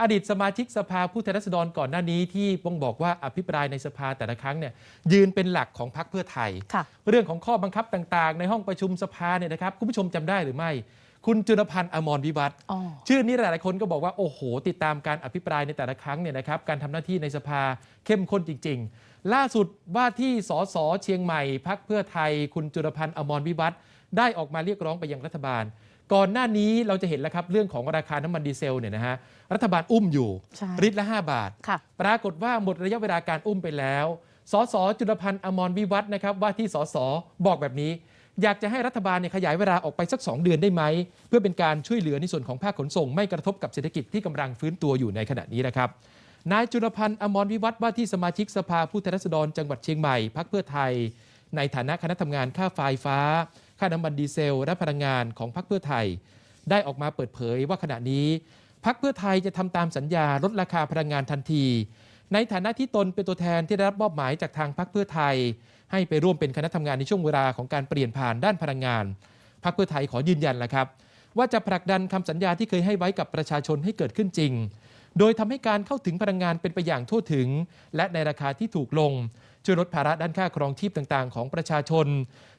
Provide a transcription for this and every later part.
อดีตสมาชิกสภาผู้แทนราษฎรก่อนหน้านี้ที่ป้องบอกว่าอภิปรายในสภาแต่ละครั้งเนี่ยยืนเป็นหลักของพรรคเพื่อไทยค่ะเรื่องของข้อบังคับต่างๆ ในห้องประชุมสภาเนี่ยนะครับคุณผู้ชมจำได้หรือไม่ คุณจุลพันธ์อมรวิวัฒน์อ๋อชื่อนี้หลายๆคนก็บอกว่าโอ้โห ติดตามการอภิปรายในแต่ละครั้งเนี่ยนะครับการทำหน้าที่ในสภาเข้มข้นจริง ๆ ล่าสุดว่าที่สสเชียงใหม่พักเพื่อไทย คุณจุลพันธ์อมรวิวัฒน์ได้ออกมาเรียกร้องไปยังรัฐบาล ก่อนหน้านี้เราจะเห็นแล้วครับเรื่องของราคาน้ำมันดีเซลเนี่ยนะฮะรัฐบาลอุ้มอยู่ใช่ลิตรละ 5 บาท ค่ะปรากฏว่าหมดระยะเวลาการอุ้มไปแล้วสสจุลพันธ์อมรวิวัฒน์นะครับว่าที่สสบอกแบบนี้ อยากจะให้รัฐบาลเนี่ยขยายเวลาออกไปสัก 2 เดือนได้ไหม เพื่อเป็นการช่วยเหลือในส่วนของภาคขนส่ง ไม่กระทบกับเศรษฐกิจที่กำลังฟื้นตัวอยู่ในขณะนี้นะครับนายจุลพันธ์อมรวิวัฒน์ว่าที่สมาชิกสภาผู้แทนราษฎรจังหวัดเชียงใหม่พักเพื่อไทย ในฐานะคณะทำงานค่าไฟฟ้า ค่าน้ำมันดีเซล และพลังงานของพักเพื่อไทย ได้ออกมาเปิดเผยว่าขณะนี้พักเพื่อไทยจะทำตามสัญญาลดราคาพลังงานทันที ในฐานะที่ตนเป็นตัวแทนที่ได้รับมอบหมายจากทางพักเพื่อไทย ให้ไปร่วมเป็นคณะทำงานในช่วงเวลาของการเปลี่ยนผ่านด้านพลังงานพักเพื่อไทยขอยืนยันแล้วครับ ว่าจะผลักดันคำสัญญาที่เคยให้ไว้กับประชาชนให้เกิดขึ้นจริง โดยทำให้การเข้าถึงพลังงานเป็นไปอย่างทั่วถึง และในราคาที่ถูกลง ช่วยลดภาระด้านค่าครองชีพต่างๆ ของประชาชน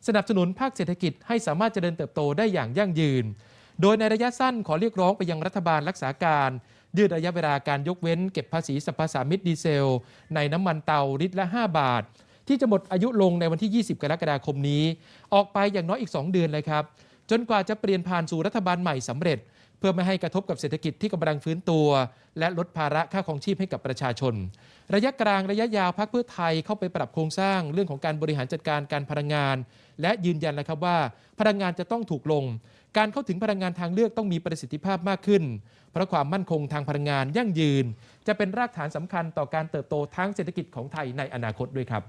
สนับสนุนภาคเศรษฐกิจให้สามารถเจริญเติบโตได้อย่างยั่งยืน โดยในระยะสั้นขอเรียกร้องไปยังรัฐบาลรักษาการยืดระยะเวลาการยกเว้นเก็บภาษีสรรพสามิตดีเซล ในน้ำมันเตาลิตรละ 5 บาท ที่จะหมดอายุลงในวันที่ 20 กรกฎาคมนี้ ออกไปอย่างน้อยอีก 2 เดือนเลยครับ จนกว่าจะเปลี่ยนผ่านสู่รัฐบาลใหม่สำเร็จ เพื่อไม่ให้กระทบกับเศรษฐกิจที่กำลังฟื้นตัว และลดภาระค่าครองชีพให้กับประชาชน ระยะกลางระยะยาวพักเพื่อไทยเข้าไปปรับโครงสร้างเรื่องของการบริหารจัดการการพลังงาน และยืนยันแล้วครับว่า พลังงานจะต้องถูกลง การเข้าถึงพลังงานทางเลือกต้องมีประสิทธิภาพมากขึ้น เพราะความมั่นคงทางพลังงานยั่งยืน จะเป็นรากฐานสำคัญต่อการเติบโตทางเศรษฐกิจของไทยในอนาคตด้วยครับ